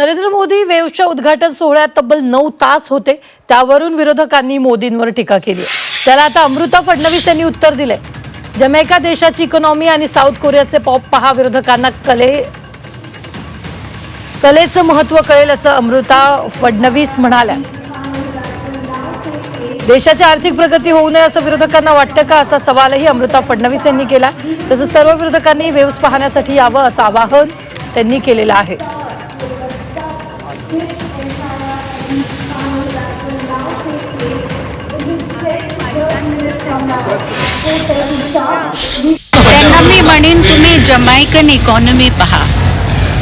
नरेंद्र मोदी वेव्हच्या उद्घाटन सोहळ्यात तब्बल नऊ तास होते. त्यावरून विरोधकांनी मोदींवर टीका केली. त्याला आता अमृता फडणवीस यांनी उत्तर दिले जमैका देशाची इकॉनॉमी आणि साऊथ कोरियाचे पॉप पहा विरोधकांना कले कलेचं महत्त्व कळेल असं अमृता फडणवीस म्हणाल्या. देशाची आर्थिक प्रगती होऊ नये असं विरोधकांना वाटतं का? असा सवालही अमृता फडणवीस यांनी केला. तसंच सर्व विरोधकांनी वेव्स पाहण्यासाठी यावं असं आवाहन त्यांनी केलेलं आहे. त्यांना मी म्हणेन तुम्ही जमायकन इकॉनॉमी पहा.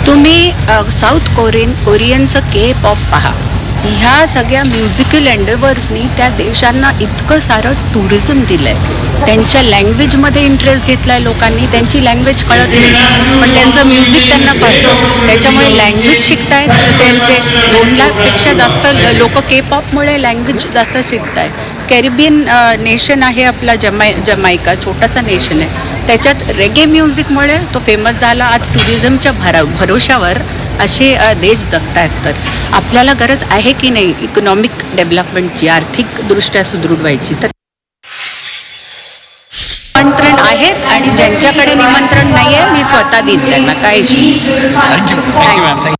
तुम्ही साऊथ कोरियन कोरियनचं के पॉप पहा. ह्या सगळ्या म्युझिकल एंडेवर्सनी त्या देशांना इतकं सारं टुरिझम दिलं आहे त्यांच्या लँग्वेजमध्ये इंटरेस्ट घेतला आहे लोकांनी त्यांची लँग्वेज कळत नाही. पण त्यांचं म्युझिक त्यांना कळतं. त्याच्यामुळे लँग्वेज शिकतायत. त्यांचे दोन लाखपेक्षा जास्त लोक के पॉपमुळे लँग्वेज जास्त शिकत आहे कॅरिबियन नेशन आहे आपला जमाय जमायका छोटासा नेशन आहे. त्याच्यात रेगे म्युझिकमुळे तो फेमस झाला. आज टुरिझमच्या भरा भरोशावर असे देश देश जगतायत. तर आपल्याला गरज आहे की नाही इकॉनॉमिक डेव्हलपमेंटची आर्थिकदृष्ट्या सुदृढ व्हायची? तर आहेच आणि ज्यांच्याकडे निमंत्रण नाही आहे मी स्वतः देईन त्यांना. काय थँक्यू थँक्यू मॅम